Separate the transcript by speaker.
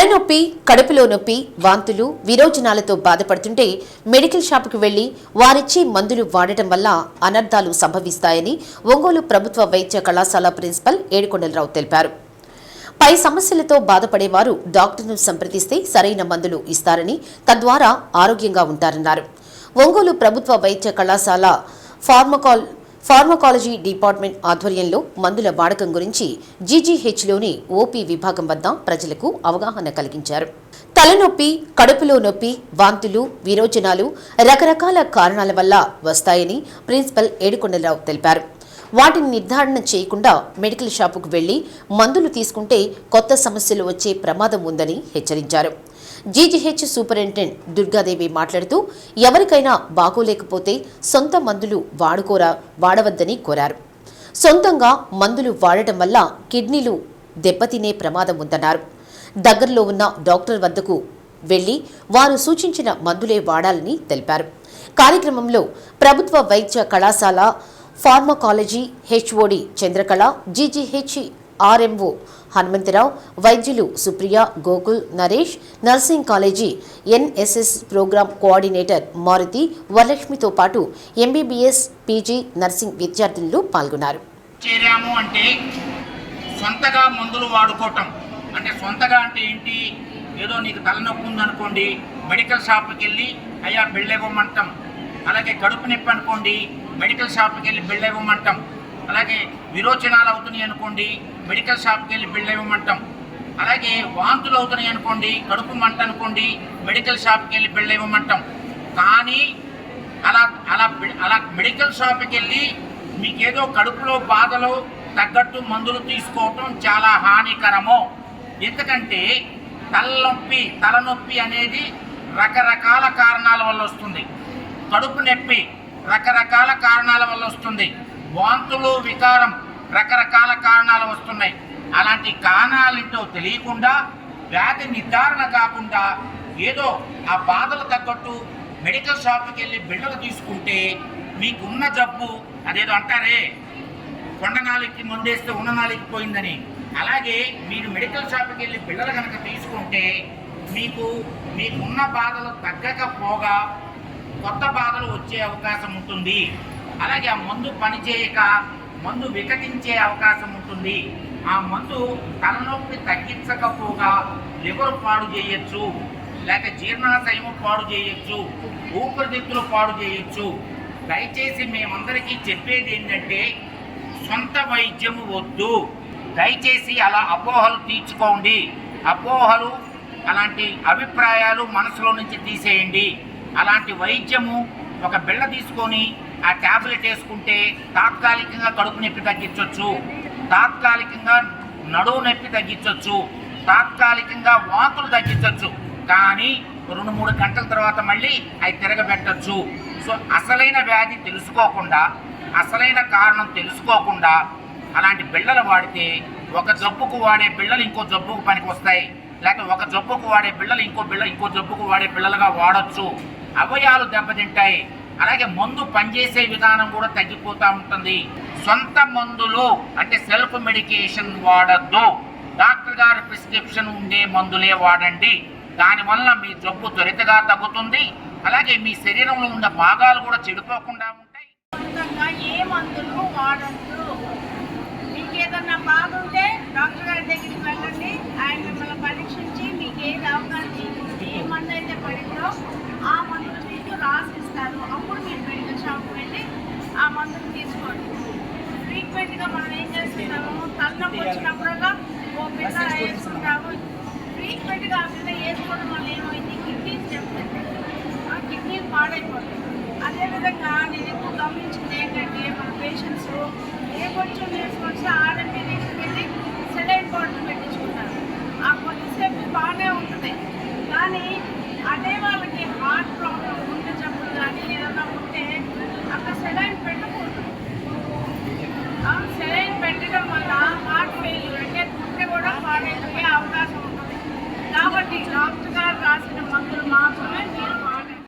Speaker 1: తలనొప్పి కడుపులో నొప్పి వాంతులు విరోచనాలతో బాధపడుతుంటే మెడికల్ షాపుకు వెళ్ళి వారిచ్చే మందులు వాడటం వల్ల అనర్థాలు సంభవిస్తాయని ఒంగోలు ప్రభుత్వ వైద్య కళాశాల ప్రిన్సిపల్ ఏడుకొండలరావు తెలిపారు. పై సమస్యలతో బాధపడేవారు డాక్టర్ను సంప్రదిస్తే సరైన మందులు ఇస్తారని తద్వారా ఆరోగ్యంగా ఉంటారన్నారు. ఒంగోలు ప్రభుత్వ వైద్య కళాశాల ఫార్మకాల్ ఫార్మకాలజీ డిపార్ట్మెంట్ ఆధ్వర్యంలో మందుల వాడకం గురించి జీజీహెచ్లోని ఓపీ విభాగం వద్ద ప్రజలకు అవగాహన కలిగించారు. తలనొప్పి కడుపులో నొప్పి వాంతులు విరోచనాలు రకరకాల కారణాల వల్ల వస్తాయని ప్రిన్సిపల్ ఏడుకొండలరావు తెలిపారు. వాటిని నిర్ధారణ చేయకుండా మెడికల్ షాపుకు వెళ్ళి మందులు తీసుకుంటే కొత్త సమస్యలు వచ్చే ప్రమాదం ఉందని హెచ్చరించారు. జీజీహెచ్ సూపరింటెండెంట్ దుర్గాదేవి మాట్లాడుతూ ఎవరికైనా బాగోలేకపోతే సొంత మందులు వాడుకోరా వాడవద్దని కోరారు. సొంతంగా మందులు వాడటం వల్ల కిడ్నీలు దెబ్బతినే ప్రమాదం ఉందన్నారు. దగ్గరలో ఉన్న డాక్టర్ వద్దకు వెళ్ళి వారు సూచించిన మందులే వాడాలని తెలిపారు. కార్యక్రమంలో ప్రభుత్వ వైద్య కళాశాల pharmacology HOD Chandrakala GGH RMO Hanumantharao వైద్యులు Supriya Gokul Naresh nursing college NSS programme coordinator Maruti వరలక్ష్మితో పాటు ఎంబీబీఎస్ పీజీ నర్సింగ్ విద్యార్థులు పాల్గొన్నారు.
Speaker 2: చేరాము అంటే సొంతగా మందులు వాడుకోవటం. అంటే సొంతగా అంటే ఏంటి? ఏదో నీకు తలనొప్పి ఉందనుకోండి మెడికల్ షాప్కి వెళ్ళి అయ్యా బిళ్ళెగొమ్మంటాం అలాగే కడుపు నొప్పి అనుకోండి మెడికల్ షాప్కి వెళ్ళి బిళ్ళ ఇవ్వమంటాం అలాగే విరోచనాలు అవుతున్నాయి అనుకోండి మెడికల్ షాప్కి వెళ్ళి బిళ్ళ ఇవ్వమంటాం అలాగే వాంతులు అవుతున్నాయి అనుకోండి కడుపు మంట అనుకోండి మెడికల్ షాప్కి వెళ్ళి బిళ్ళ ఇవ్వమంటాం కానీ అలా అలా అలా మెడికల్ షాప్కి వెళ్ళి మీకేదో కడుపులో బాధలో తగ్గట్టు మందులు తీసుకోవటం చాలా హానికరము. ఎందుకంటే తలనొప్పి తలనొప్పి అనేది రకరకాల కారణాల వల్ల వస్తుంది. కడుపు నొప్పి రకరకాల కారణాల వల్ల వస్తుంది. వాంతులు వికారం రకరకాల కారణాలు వస్తున్నాయి. అలాంటి కారణాలేంటో తెలియకుండా వ్యాధి నిర్ధారణ కాకుండా ఏదో ఆ బాధలు తగ్గట్టు మెడికల్ షాప్కి వెళ్ళి బిళ్ళలు తీసుకుంటే మీకున్న జబ్బు అదేదో అంటారే. కొండ ముందేస్తే మందేస్తే ఉన్న పోయిందని. అలాగే మీరు మెడికల్ షాప్కి వెళ్ళి బిళ్ళలు కనుక తీసుకుంటే మీకు మీకున్న బాధలు తగ్గకపోగా కొత్త బాధలు వచ్చే అవకాశం ఉంటుంది. అలాగే ఆ మందు పనిచేయక మందు వికటించే అవకాశం ఉంటుంది. ఆ మందు తలనొప్పి తగ్గించకపోగా లివర్ పాడు చేయొచ్చు లేక జీర్ణాశయము పాడు చేయొచ్చు ఊపిరితిత్తులు పాడు చేయొచ్చు. దయచేసి మేమందరికీ చెప్పేది ఏంటంటే సొంత వైద్యము వద్దు. దయచేసి అలా అపోహలు తీర్చుకోండి. అపోహలు అలాంటి అభిప్రాయాలు మనసులో నుంచి తీసేయండి. అలాంటి వైద్యము ఒక బిళ్ళ తీసుకొని ఆ ట్యాబ్లెట్ వేసుకుంటే తాత్కాలికంగా కడుపు నొప్పి తగ్గించవచ్చు తాత్కాలికంగా నడువు నొప్పి తగ్గించవచ్చు తాత్కాలికంగా వాంతులు తగ్గించవచ్చు కానీ రెండు మూడు గంటల తర్వాత మళ్ళీ అవి తిరగబెట్టచ్చు. సో అసలైన వ్యాధి తెలుసుకోకుండా అసలైన కారణం తెలుసుకోకుండా అలాంటి బిళ్ళలు వాడితే ఒక జబ్బుకు వాడే బిళ్ళలు ఇంకో జబ్బుకు పనికి వస్తాయి లేక ఒక జబ్బుకు వాడే బిళ్ళలు ఇంకో బిళ్ళ ఇంకో జబ్బుకు వాడే బిళ్ళలుగా వాడచ్చు. అవయాలు దెబ్బతింటాయి. అలాగే మందు పనిచేసే విధానం కూడా తగ్గిపోతూ ఉంటుంది. సొంత మందులు అంటే సెల్ఫ్ మెడికేషన్ వాడద్దు. డాక్టర్ గారి ప్రిస్క్రిప్షన్ ఉండే మందులే వాడండి. దానివల్ల మీ జబ్బు త్వరితగా తగ్గుతుంది. అలాగే మీ శరీరంలో ఉన్న భాగాలు కూడా చెడిపోకుండా ఉంటాయి.
Speaker 3: ఏ మందులు వాడద్దు. మీకు ఏదన్నా డాక్టర్ గారి దగ్గరికి వెళ్ళండి. ఆయన మిమ్మల్ని పరీక్షించి మీకు ఏది అవకాశం ఏ మందు అయితే పడిందో ఆ మందులు మీకు రాసిస్తారు. అప్పుడు మీరు మెడికల్ షాప్కి వెళ్ళి ఆ మందులు తీసుకోండి. ఫ్రీక్వెంట్గా మనం ఏం చేస్తున్నాము తలనొప్పి వచ్చినప్పుడల్లా ఓ పిల్ల వేసుకుంటాము ఫ్రీక్వెంట్గా ఆ పిల్ల వేసుకోవడం వల్ల ఏమైంది? కిడ్నీస్ చెప్తుంది ఆ కిడ్నీ పాడైపోతుంది. అదేవిధంగా నేను ఎక్కువ గమనించింది ఏంటంటే మన పేషెంట్స్ ఏ కొంచెం వేసుకొచ్చి ఆర్ఎంపీ తీసుకెళ్ళి సెలైన్ పడుతుంది 拉出来。